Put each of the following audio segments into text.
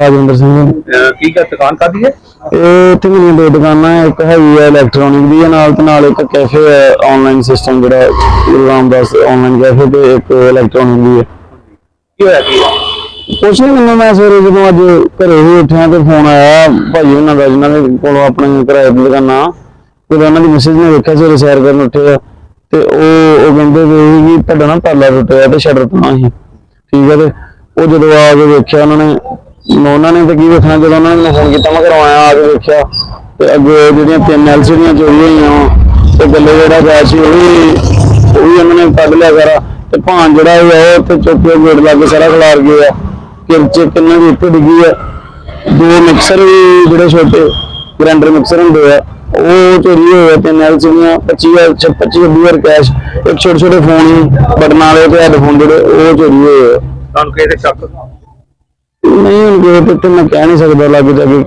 ਰਾਜਿੰਦਰ ਸਿੰਘ। ਅਹ ਕੀ ਕਰ ਦੁਕਾਨ ਕਾਦੀ ਹੈ? ਇਹ ਇੱਥੇ ਮੇਰੀਆਂ ਦੋ ਦੁਕਾਨਾਂ ਹੈ ਇੱਕ ਹੈਗੀ ਹੈ ਇਲੈਕਟ੍ਰੋਨਿਕ ਦੀ ਹੈ ਨਾਲ ਤੇ ਨਾਲ ਇੱਕ ਕੈਫੇ ਹੈ ਆਨਲਾਈਨ ਸਿਸਟਮ ਜਿਹੜਾ ਗੁਰੂ ਰਾਮਦਾਸ ਆਨਲਾਈਨ ਕੈਫੇ ਤੇ ਇੱਕ ਇਲੈਕਟ੍ਰੋਨਿਕ ਦੀ ਹੈ। ਕੀ ਹੋਇਆ ਕੀ ਹੈ? ਕੁਛ ਨਹੀਂ ਮੈਨੂੰ ਮੈਂ ਸਵੇਰੇ ਜਦੋਂ ਅੱਜ ਘਰੇ ਹੀ ਉੱਠਿਆ ਤੇ ਫੋਨ ਆਇਆ ਭਾਈ ਉਹਨਾਂ ਦਾ ਜਿਨ੍ਹਾਂ ਦੇ ਕੋਲੋਂ ਆਪਣੇ ਕਿਰਾਏ ਤੇ ਦੁਕਾਨਾਂ। ਜਦੋਂ ਉਹਨਾਂ ਦੀ ਮੈਸੇਜ ਨੇ ਵੇਖਿਆ ਸਵੇਰੇ ਸੈਰ ਕਰਨ ਉੱਠੇ ਆ ਤੇ ਉਹ ਉਹ ਕਹਿੰਦੇ ਵੀ ਕਿ ਤੁਹਾਡਾ ਨਾ ਤਾਲਾ ਟੁੱਟਿਆ ਤੇ ਸ਼ਟਰ ਤਾਂ ਹੀ ਠੀਕ ਹੈ ਤੇ ਉਹ ਜਦੋਂ ਆ ਕੇ ਵੇਖਿਆ ਉਹਨਾਂ ਨੇ ਉਹਨਾਂ ਨੇ ਤਾਂ ਕੀ ਵੇਖਣਾ ਜਦੋਂ ਉਹਨਾਂ ਨੇ ਫੋਨ ਕੀਤਾ ਮੈਂ ਘਰੋਂ ਆਇਆ ਆ ਕੇ ਵੇਖਿਆ ਤੇ ਅੱਗੇ ਜਿਹੜੀਆਂ ਤਿੰਨ ਐਲਸੀਡੀਆਂ ਚੋਰੀ ਹੋਈਆਂ ਤੇ ਗੱਲੇ ਜਿਹੜਾ ਗਿਆ ਸੀ ਉਹ ਵੀ ਉਹ ਵੀ ਉਹਨਾਂ ਨੇ ਕੱਢ ਲਿਆ ਸਾਰਾ। ਤੇ ਭਾਂ ਜਿਹੜਾ ਉਹ ਤੇ ਚੁੱਕ ਕੇ ਲਾ ਕੇ ਸਾਰਾ ਖਿਲਾਰ ਗਏ ਆ। ਕਿੰਨੇ ਦੀ ਇੱਥੇ ਡਿੱਗੀ ਆ। ਦੋ ਮਿਕਸਰ ਵੀ ਜਿਹੜੇ ਛੋਟੇ ਗ੍ਰਾਈਂਡਰ ਮਿਕਸਰ ਹੁੰਦੇ ਆ ਉਹ ਚੋਰੀ ਹੋਏ ਆ, ਤਿੰਨ ਐਲਸੀਡੀਆਂ 25 25 ਹਜ਼ਾਰ ਕੈਸ਼ ਇੱਕ ਛੋਟੇ ਛੋਟੇ ਫੋਨ ਹੀ ਬਟਨ ਵਾਲੇ ਤੇ ਹੈਡਫੋਨ ਜਿਹੜੇ ਉਹ ਚੋਰੀ ਹੋਏ ਆ। ਤੁਹਾਨੂੰ ਕਿਸੇ ਸ਼ੱਕ ਨਹੀਂ ਹੁਣ ਗੇਟ ਤੇ ਮੈਂ ਕਹਿ ਨਹੀਂ ਸਕਦਾ ਲੱਗ ਜਾ ਕੇ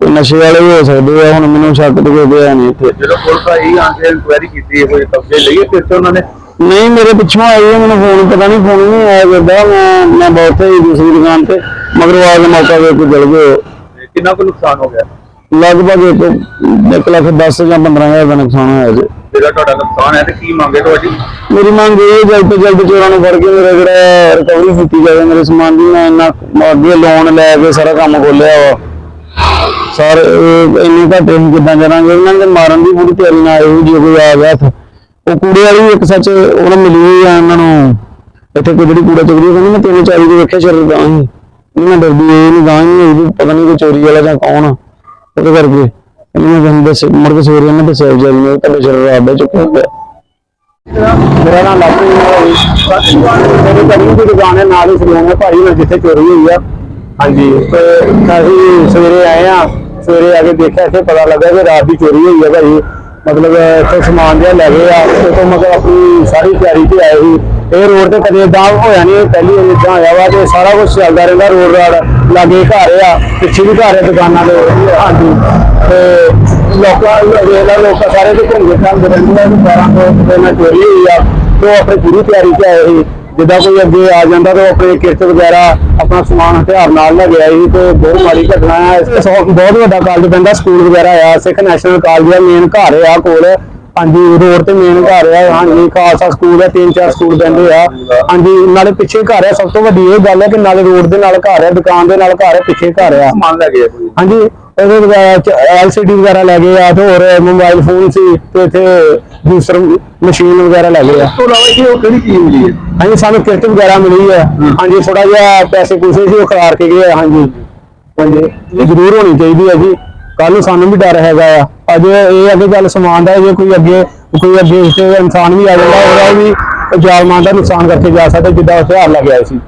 ਕੋਈ ਨਸ਼ੇ ਵਾਲੇ ਵੀ ਹੋ ਸਕਦੇ ਆ ਹੁਣ ਮੈਨੂੰ ਸ਼ੱਕ ਤੇ ਕੋਈ ਪਿਆ ਨਹੀਂ ਇੱਥੇ। ਜਦੋਂ ਪੁਲਿਸ ਆਈ ਆ ਕੇ ਇਨਕੁਆਇਰੀ ਕੀਤੀ ਕੋਈ ਕਬਜ਼ੇ ਲਈਏ ਫਿਰ ਤੇ ਉਹਨਾਂ ਨੇ? ਨਹੀਂ ਮੇਰੇ ਪਿੱਛੋਂ ਆਈ ਹੈ ਮੈਨੂੰ ਫੋਨ ਪਤਾ ਨਹੀਂ ਫੋਨ ਨਹੀਂ ਆਇਆ ਕਰਦਾ ਮੈਂ ਮੈਂ ਬਹੁਤ ਹੀ ਦੂਸਰੀ ਦੁਕਾਨ ਤੇ ਮਗਰ ਆ ਕੇ ਮੌਕਾ ਵੇਖ ਕੇ ਚਲ ਗਏ। ਤੇ ਕਿੰਨਾ ਕੁ ਨੁਕਸਾਨ ਹੋ ਗਿਆ? ਲਗਭਗ ਇੱਕ ਇੱਕ ਲੱਖ 10 ਜਾਂ 15000 ਦਾ ਨੁਕਸਾਨ ਹੋਇਆ ਜੀ। ਜਿਹੜਾ ਤੁਹਾਡਾ ਨੁਕਸਾਨ ਹੈ ਤੇ ਕੀ ਮੰਗੇ ਤੁਹਾਡੀ? ਮੇਰੀ ਮੰਗ ਇਹ ਹੈ ਜਲਦ ਤੋਂ ਜਲਦ ਚੋਰਾਂ ਨੂੰ ਫੜ ਕੇ ਮੇਰਾ ਜਿਹੜਾ ਰਿਕਵਰੀ ਕੀਤੀ ਜਾਵੇ, ਮੇਰੇ ਸਮਾਨ ਦੀ ਮੈਂ ਇੰਨਾ ਅੱਗੇ ਲੋਨ ਲੈ ਕੇ ਸਾਰਾ ਕੰਮ ਖੋਲਿਆ ਵਾ। ਸਰ ਇੰਨੇ ਘੱਟੇ ਅਸੀਂ ਕਿੱਦਾਂ ਕਰਾਂਗੇ? ਇਹਨਾਂ ਦੇ ਮਾਰਨ ਦੀ ਪੂਰੀ ਤਿਆਰੀ ਨਾਲ ਆਏ ਜੇ ਕੋਈ ਆ ਗਿਆ ਉਹ ਕੂੜੇ ਵਾਲੀ ਇੱਕ ਸੱਚ ਉਹਨਾਂ ਮਿਲੀ ਹੋਈ ਆ ਇਹਨਾਂ ਨੂੰ। ਇੱਥੇ ਕੋਈ ਜਿਹੜੀ ਕੂੜਾ ਚੋਰੀ ਕਹਿੰਦੀ ਮੈਂ ਤਿੰਨ ਚਾਰੀ ਦੇ ਵੇਖਿਆ ਸ਼ਰਰ ਗਾਂ ਹੀ। ਨਹੀਂ ਡਰਦੀ, ਇਹ ਨਹੀਂ ਗਾਂ ਹੀ ਪਤਾ ਨਹੀਂ ਕੋਈ ਚੋਰੀ ਵਾਲਾ ਜਾਂ ਕੌਣ ਆ। ਉਹਦੇ ਕਰਕੇ। ਇਹਨੂੰ ਮੈਂ ਤੁਹਾਨੂੰ ਦੱਸ ਮੁੜ ਕੇ ਸਵੇਰੇ ਇਹਨਾਂ ਦੱਸਿਆ ਨੇ ਤੁਹਾਡੇ ਸ਼ਰਰ ਆਬੇ ਚੁੱਕਿਆ ਗਿਆ ਮੇਰਾ ਨਾਮ ਲਾਪੂ ਮੇਰੀ ਦੀ ਦੁਕਾਨ ਹੈ ਨਾਲ ਹੀ ਹੈ ਭਾਈ ਨਾਲ ਜਿੱਥੇ ਚੋਰੀ ਹੋਈ ਆ। ਹਾਂਜੀ। ਤੇ ਅਸੀਂ ਸਵੇਰੇ ਆਏ ਆ ਸਵੇਰੇ ਆ ਕੇ ਦੇਖਿਆ ਇੱਥੇ ਪਤਾ ਲੱਗਾ ਕਿ ਰਾਤ ਦੀ ਚੋਰੀ ਹੋਈ ਆ ਭਾਈ ਮਤਲਬ ਇੱਥੇ ਸਮਾਨ ਜਿਹਾ ਲੈ ਗਏ ਆ ਤੇ ਤੋਂ ਮਤਲਬ ਆਪਣੀ ਸਾਰੀ ਤਿਆਰੀ ਤੇ ਆਏ ਸੀ। ਇਹ ਰੋਡ ਤੇ ਕਦੇ ਇਦਾਂ ਹੋਇਆ ਨਹੀਂ ਪਹਿਲੀ ਵਾਰ ਇਦਾਂ ਵਾ ਤੇ ਸਾਰਾ ਕੁਝ ਚੱਲਦਾ ਰਹਿੰਦਾ ਰੋਡ ਰਾਡ। ਲਾਗੇ ਘਰ ਆ, ਪਿੱਛੇ ਵੀ ਘਰ ਆ ਦੁਕਾਨਾਂ ਦੇ ਹਾਂਜੀ। ਤੇ ਲੋਕਾਂ ਵੇਲਾ ਲੋਕਾਂ ਸਾਰੇ ਦੇ ਘੁੰਮਦੇ ਫਿਰਦੇ ਰਹਿੰਦੇ ਆ ਕਿ ਤੋਂ ਕਿਤੇ ਨਾ ਚੋਰੀ ਹੋਈ ਆ। ਤੇ ਉਹ ਆਪਣੀ ਪੂਰੀ ਤਿਆਰੀ ਚ ਆਏ ਸੀ। ਜਿੱਦਾਂ ਕੋਈ ਅੱਗੇ ਆ ਜਾਂਦਾ, ਤਾਂ ਉਹ ਆਪਣੇ ਕਿਰਤ ਵਗੈਰਾ, ਆਪਣਾ ਸਮਾਨ ਹਥਿਆਰ ਨਾਲ ਲੈ ਗਿਆ ਸੀ, ਤੇ ਬਹੁਤ ਮਾੜੀ ਘਟਨਾ ਆ। ਬਹੁਤ ਵੱਡਾ ਕਾਲਜ ਪੈਂਦਾ ਸਕੂਲ ਵਗੈਰਾ ਆ ਸਿੱਖ ਨੈਸ਼ਨਲ ਕਾਲਜ ਦਾ ਮੇਨ ਘਰ ਆ ਕੋਲ। ਹਾਂਜੀ ਰੋਡ ਤੇ ਮੇਨ ਘਰ ਆ ਹਾਂਜੀ ਖਾਲਸਾ ਸਕੂਲ ਆ ਤਿੰਨ ਚਾਰ ਸਕੂਲ ਪੈਂਦੇ ਆ। ਹਾਂਜੀ ਨਾਲੇ ਪਿੱਛੇ ਘਰ ਆ ਸਭ ਤੋਂ ਵੱਡੀ ਇਹ ਗੱਲ ਹੈ ਕਿ ਨਾਲੇ ਰੋਡ ਦੇ ਨਾਲ ਘਰ ਆ ਦੁਕਾਨ ਦੇ ਨਾਲ ਘਰ ਆ ਪਿੱਛੇ ਘਰ ਆ। ਸਮਾਨ ਲੈ ਗਏ ਕੋਈ? ਹਾਂਜੀ ਐਲਸੀਡੀ ਵਗੈਰਾ ਲੈ ਗਏ ਆ ਤੇ ਹੋਰ ਮੋਬਾਈਲ ਫੋਨ ਸੀ ਤੇ ਇੱਥੇ ਦੂਸਰ ਮਸ਼ੀਨ ਵਗੈਰਾ ਲੈ ਗਏ ਆ। ਤੋਂ ਇਲਾਵਾ ਜੀ ਉਹ ਕਿਹੜੀ ਚੀਜ਼ ਮਿਲੀ ਹੈ? ਹਾਂਜੀ ਸਾਨੂੰ ਕਿਰਤ ਵਗੈਰਾ ਮਿਲੀ ਹੈ। ਹਾਂਜੀ ਥੋੜਾ ਜਿਹਾ ਪੈਸੇ ਪੂਸੇ ਸੀ ਉਹ ਖਿਲਾਰ ਕੇ ਗਏ ਹਾਂਜੀ। ਹਾਂਜੀ ਇਹ ਜ਼ਰੂਰ ਹੋਣੀ ਚਾਹੀਦੀ ਹੈ ਜੀ। ਕੱਲ ਨੂੰ ਸਾਨੂੰ ਵੀ ਡਰ ਹੈਗਾ ਆ। ਅਜੇ ਇਹ ਅੱਗੇ ਗੱਲ ਸਮਾਨ ਦਾ ਜੇ ਕੋਈ ਅੱਗੇ ਕੋਈ ਅੱਗੇ ਇਸ ਇਨਸਾਨ ਵੀ ਆ ਜਾਂਦਾ, ਉਹਦਾ ਵੀ ਜਾਲਮਾਨ ਦਾ ਨੁਕਸਾਨ ਕਰਕੇ ਜਾ ਸਕਦਾ ਜਿੱਦਾਂ ਹਥਿਆਰ ਲੱਗਿਆ ਸੀ।